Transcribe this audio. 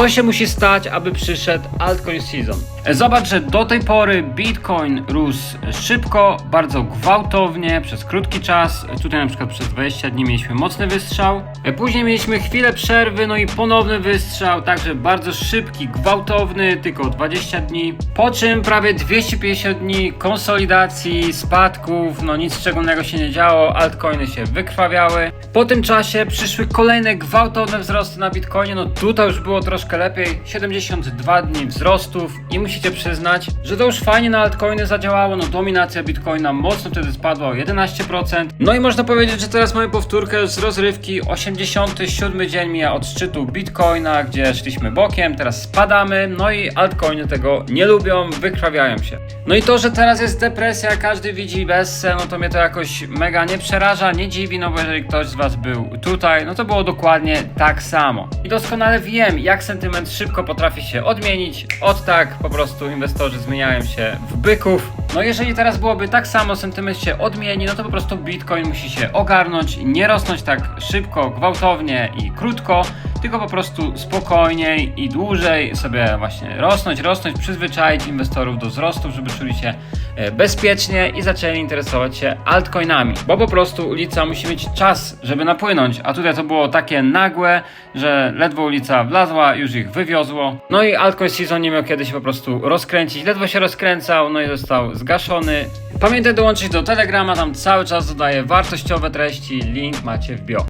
To się musi stać, aby przyszedł altcoin season. Zobacz, że do tej pory Bitcoin rósł szybko, bardzo gwałtownie, przez krótki czas. Tutaj na przykład przez 20 dni mieliśmy mocny wystrzał. Później mieliśmy chwilę przerwy, no i ponowny wystrzał, także bardzo szybki, gwałtowny, tylko 20 dni. Po czym prawie 250 dni konsolidacji, spadków, no nic szczególnego się nie działo, altcoiny się wykrwawiały. Po tym czasie przyszły kolejne gwałtowne wzrosty na Bitcoinie, no tutaj już było troszkę lepiej, 72 dni wzrostów i musicie przyznać, że to już fajnie na altcoiny zadziałało, no dominacja Bitcoina mocno wtedy spadła o 11%. No i można powiedzieć, że teraz mamy powtórkę z rozrywki, 87 dzień mija od szczytu Bitcoina, gdzie szliśmy bokiem, teraz spadamy, no i altcoiny tego nie lubią, wykrwawiają się. No i to, że teraz jest depresja, każdy widzi bessę, no to mnie to jakoś mega nie przeraża, nie dziwi, no bo jeżeli ktoś z Was był tutaj, no to było dokładnie tak samo. I doskonale wiem, jak sentyment szybko potrafi się odmienić. Od tak po prostu inwestorzy zmieniają się w byków. No jeżeli teraz byłoby tak samo, sentyment się odmieni, no to po prostu Bitcoin musi się ogarnąć, nie rosnąć tak szybko, gwałtownie i krótko, tylko po prostu spokojniej i dłużej sobie właśnie rosnąć, rosnąć, przyzwyczaić inwestorów do wzrostów, żeby czuli się e, bezpiecznie i zaczęli interesować się altcoinami, bo po prostu ulica musi mieć czas, żeby napłynąć, a tutaj to było takie nagłe, że ledwo ulica wlazła, już ich wywiozło. No i altcoin season nie miał kiedy się po prostu rozkręcić, ledwo się rozkręcał, no i został zgaszony. Pamiętaj dołączyć do Telegrama, tam cały czas dodaję wartościowe treści, link macie w bio.